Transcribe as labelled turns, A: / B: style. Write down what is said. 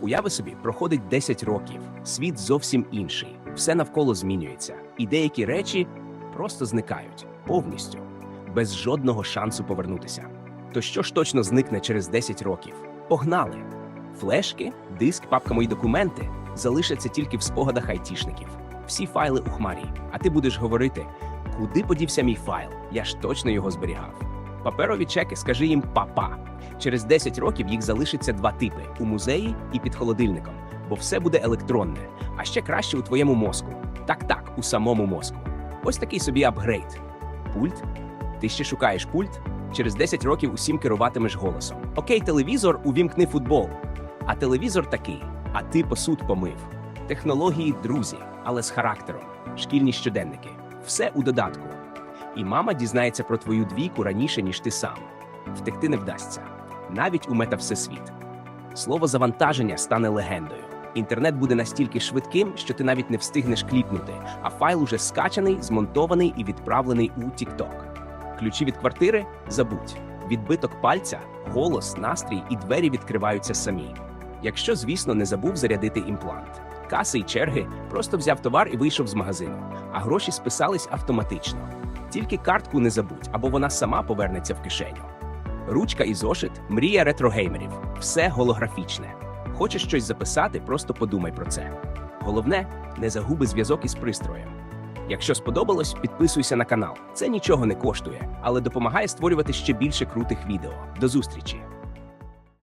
A: Уяви собі, проходить 10 років, світ зовсім інший, все навколо змінюється, і деякі речі просто зникають повністю, без жодного шансу повернутися. То що ж точно зникне через 10 років? Погнали! Флешки, диск, папка мої документи залишаться тільки в спогадах айтішників. Всі файли у хмарі. А ти будеш говорити, куди подівся мій файл? Я ж точно його зберігав. Паперові чеки, скажи їм папа. Через 10 років їх залишиться два типи у музеї і під холодильником, бо все буде електронне, а ще краще у твоєму мозку. Так, так, у самому мозку. Ось такий собі апгрейд. Пульт? Ти ще шукаєш пульт? Через 10 років усім керуватимеш голосом. Окей, телевізор, увімкни футбол. А телевізор такий, а ти посуд помив. Технології друзі, але з характером, шкільні щоденники. Все у додатку. І мама дізнається про твою двійку раніше, ніж ти сам. Втекти не вдасться, навіть у мета-всесвіт. Слово завантаження стане легендою. Інтернет буде настільки швидким, що ти навіть не встигнеш кліпнути, а файл уже скачаний, змонтований і відправлений у TikTok. Ключі від квартири забудь. Відбиток пальця, голос, настрій і двері відкриваються самі. Якщо, звісно, не забув зарядити імплант. Каси й черги просто взяв товар і вийшов з магазину, а гроші списались автоматично. Тільки картку не забудь, або вона сама повернеться в кишеню. Ручка і зошит мрія ретрогеймерів. Все голографічне. Хочеш щось записати, просто подумай про це. Головне, не загуби зв'язок із пристроєм. Якщо сподобалось, підписуйся на канал. Це нічого не коштує, але допомагає створювати ще більше крутих відео. До зустрічі!